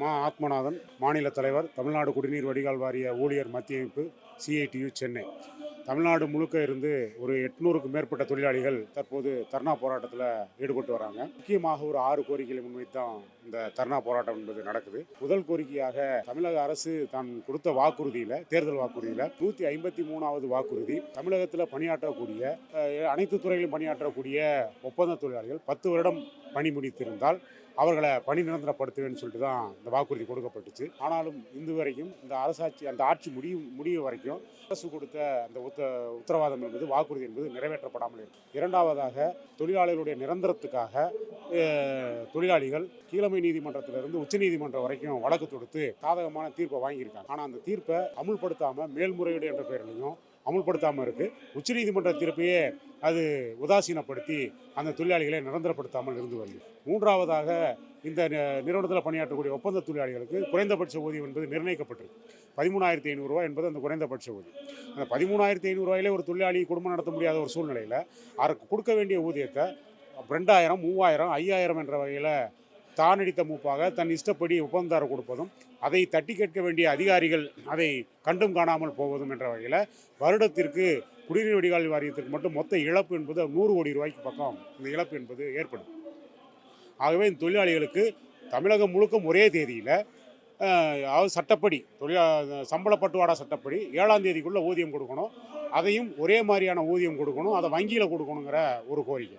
மா ஆத்மநாதன் மாநில தலைவர் தமிழ்நாடு குடிநீர் வடிகால் வாரிய ஊழியர் மத்திய அமைப்பு சிஐடியு சென்னை. தமிழ்நாடு முழுக்க இருந்து ஒரு எட்நூறுக்கும் மேற்பட்ட தொழிலாளிகள் தற்போது தர்ணா போராட்டத்தில் ஈடுபட்டு வராங்க. முக்கியமாக ஒரு ஆறு கோரிக்கைகளை முன்வைத்து தான் இந்த தர்ணா போராட்டம் என்பது நடக்குது. முதல் கோரிக்கையாக தமிழக அரசு தான் கொடுத்த வாக்குறுதியில் தேர்தல் வாக்குறுதியில் நூற்றி ஐம்பத்தி மூணாவது வாக்குறுதி. தமிழகத்தில் பணியாற்றக்கூடிய அனைத்து துறைகளிலும் பணியாற்றக்கூடிய ஒப்பந்த தொழிலாளிகள் பத்து வருடம் பணி முடித்திருந்தால் அவர்களை பணி நிரந்தரப்படுத்துவேன்னு சொல்லிட்டு தான் இந்த வாக்குறுதி கொடுக்கப்பட்டுச்சு. ஆனாலும் இன்று வரைக்கும் இந்த அரசாட்சி அந்த ஆட்சி முடியும் முடியும் வரைக்கும் அரசு கொடுத்த அந்த உத்த உத்தரவாதம் என்பது வாக்குறுதி என்பது நிறைவேற்றப்படாமல் இருக்கும் இரண்டாவதாக தொழிலாளர்களுடைய நிரந்தரத்துக்காக தொழிலாளிகள் கீழமை நீதிமன்றத்திலிருந்து உச்சநீதிமன்றம் வரைக்கும் வழக்கு தொடுத்து சாதகமான தீர்ப்பை வாங்கியிருக்காங்க. ஆனால் அந்த தீர்ப்பை அமுல்படுத்தாமல் மேல்முறையீடு என்ற பெயரிலையும் அமுல்படுத்தாமல் இருக்குது உச்சநீதிமன்ற தீர்ப்பையே அது உதாசீனப்படுத்தி அந்த தொழிலாளிகளை நிரந்தரப்படுத்தாமல் இருந்து வருது. மூன்றாவதாக இந்த நிறுவனத்தில் பணியாற்றக்கூடிய ஒப்பந்த தொழிலாளிகளுக்கு குறைந்தபட்ச ஊதியம் என்பது நிர்ணயிக்கப்பட்டிருக்கு. பதிமூணாயிரத்தி ஐநூறுரூவா என்பது அந்த குறைந்தபட்ச ஊதியம். அந்த பதிமூணாயிரத்தி ஐநூறுரூவாயிலே ஒரு தொழிலாளி குடும்பம் நடத்த முடியாத ஒரு சூழ்நிலையில் அவருக்கு கொடுக்க வேண்டிய ஊதியத்தை ரெண்டாயிரம் மூவாயிரம் ஐயாயிரம் என்ற வகையில் தானடித்த மூப்பாக தன் இஷ்டப்படி ஒப்பந்ததாரர் கொடுப்பதும் அதை தட்டி கேட்க வேண்டிய அதிகாரிகள் அதை கண்டும் காணாமல் போவதும் என்ற வகையில் வருடத்திற்கு குடிநீர் வடிகால் வாரியத்திற்கு மட்டும் மொத்த இழப்பு என்பது நூறு கோடி ரூபாய்க்கு பக்கம். இந்த இழப்பு என்பது ஏற்படும். ஆகவே இந்த தொழிலாளிகளுக்கு தமிழகம் முழுக்க ஒரே தேதியில் அதாவது சட்டப்படி தொழிலா சம்பள பட்டுவாடா சட்டப்படி ஏழாம் தேதிக்குள்ளே ஊதியம் கொடுக்கணும். அதையும் ஒரே மாதிரியான ஊதியம் கொடுக்கணும். அதை வங்கியில் கொடுக்கணுங்கிற ஒரு கோரிக்கை.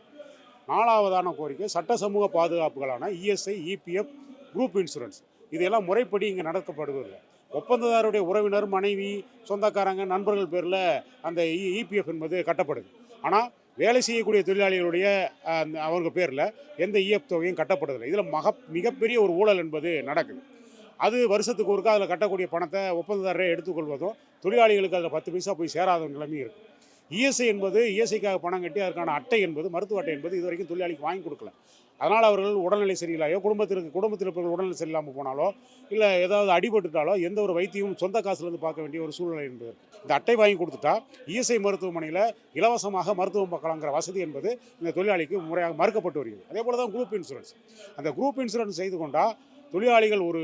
நாலாவதான கோரிக்கை சட்ட சமூக பாதுகாப்புகளான இஎஸ்ஐ இபிஎஃப் குரூப் இன்சூரன்ஸ். இதெல்லாம் முறைப்படி இங்கே நடக்கப்படுவதில்லை ஒப்பந்ததாருடைய உறவினர் மனைவி சொந்தக்காரங்க நண்பர்கள் பேரில் அந்த இபிஎஃப் என்பது கட்டப்படுது. ஆனால் வேலை செய்யக்கூடிய தொழிலாளிகளுடைய அந்த அவங்க பேரில் எந்த இஎஃப் தொகையும் கட்டப்படுதில்லை இதில் மக மிகப்பெரிய ஒரு ஊழல் என்பது நடக்குது. அது வருஷத்துக்கு ஒருக்கா அதில் கட்டக்கூடிய பணத்தை ஒப்பந்ததாரரே எடுத்துக்கொள்வதும் தொழிலாளிகளுக்கு அதில் பத்து பைசா போய் சேராத நிலைமையும் இருக்குது இஎஸ்ஐ என்பது இஎஸ்ஐக்காக பணம் கட்டி அதற்கான அட்டை என்பது மருத்துவ அட்டை என்பது இது வரைக்கும் தொழிலாளிக்கு வாங்கி கொடுக்கல. அதனால் அவர்கள் உடல்நிலை சரியில்லையோ குடும்பத்திற்கு குடும்பத்தில் இருப்பவர்கள் உடல்நிலை சரியில்லாமல் போனாலோ இல்லை ஏதாவது அடிபட்டுட்டாலோ எந்த ஒரு வைத்தியமும் சொந்த காசுலேருந்து பார்க்க வேண்டிய ஒரு சூழ்நிலை என்பது. இந்த அட்டை வாங்கி கொடுத்துட்டா இஎஸ்ஐ மருத்துவமனையில் இலவசமாக மருத்துவம் பார்க்கலாங்கிற வசதி என்பது இந்த தொழிலாளிக்கு முறையாக மறுக்கப்பட்டு வருகிறது. அதே போல் தான் குரூப் இன்சூரன்ஸ் அந்த குரூப் இன்சூரன்ஸ் செய்து கொண்டால் தொழிலாளிகள் ஒரு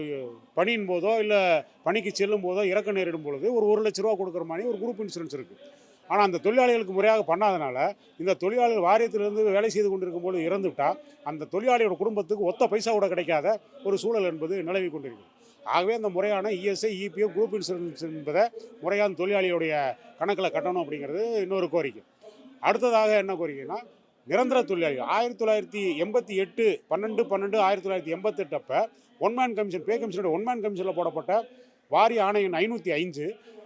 பணியின் போதோ இல்லை பணிக்கு செல்லும் போதோ இறக்க நேரிடும் பொழுது ஒரு ஒரு லட்ச ரூபா கொடுக்குற மாதிரி ஒரு குரூப் இன்சூரன்ஸ் இருக்குது ஆனால் அந்த தொழிலாளிகளுக்கு முறையாக பண்ணாதனால இந்த தொழிலாளர்கள் வாரியத்திலிருந்து வேலை செய்து கொண்டிருக்கும் போது இறந்துவிட்டால் அந்த தொழிலாளியோட குடும்பத்துக்கு ஒத்த பைசா கூட கிடைக்காத ஒரு சூழல் என்பது நிலவி கொண்டிருக்கிறது. ஆகவே அந்த முறையான இஎஸ்ஐ இபிஎஃப் குரூப் இன்சூரன்ஸ் என்பதை முறையான தொழிலாளியுடைய கணக்கில் கட்டணும் அப்படிங்கிறது இன்னொரு கோரிக்கை. அடுத்ததாக என்ன கோரிக்கைன்னா நிரந்தர தொழிலாளிகள் ஆயிரத்தி தொள்ளாயிரத்தி எண்பத்தி எட்டு பன்னெண்டு பன்னெண்டு ஆயிரத்தி தொள்ளாயிரத்தி எண்பத்தெட்டு அப்போ ஒன்மேன் கமிஷன் பே கமிஷனோட ஒன்மேன் கமிஷனில் போடப்பட்ட வாரிய ஆணையம் ஐநூற்றி ஐந்து.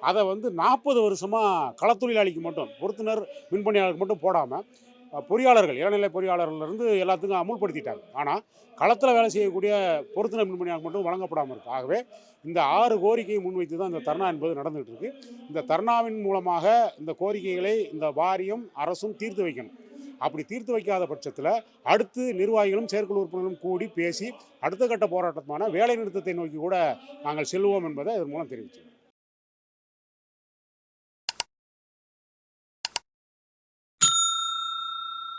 அதை வந்து நாற்பது வருஷமாக களத்தொழிலாளிக்கு மட்டும் பொறுத்துனர் மின்பணியாளருக்கு மட்டும் போடாமல் பொறியாளர்கள் இளநிலை பொறியாளர்லேருந்து எல்லாத்துக்கும் அமுல்படுத்திட்டாங்க. ஆனால் களத்தில் வேலை செய்யக்கூடிய பொறுத்துனர் மின்பணியாக மட்டும் வழங்கப்படாமல் இருக்குது ஆகவே இந்த ஆறு கோரிக்கையை முன்வைத்து தான் இந்த தர்ணா என்பது நடந்துகிட்டு இருக்கு. இந்த தர்ணாவின் மூலமாக இந்த கோரிக்கைகளை இந்த வாரியம் அரசும் தீர்த்து வைக்கணும். அப்படி தீர்த்து வைக்காத பட்சத்தில் அடுத்து நிர்வாகிகளும் செயற்குழு உறுப்பினர்களும் கூடி பேசி அடுத்த கட்ட போராட்டமான வேலை நிறுத்தத்தை நோக்கி கூட நாங்கள் செல்வோம் என்பதை இதன் மூலம் தெரிவித்தோம்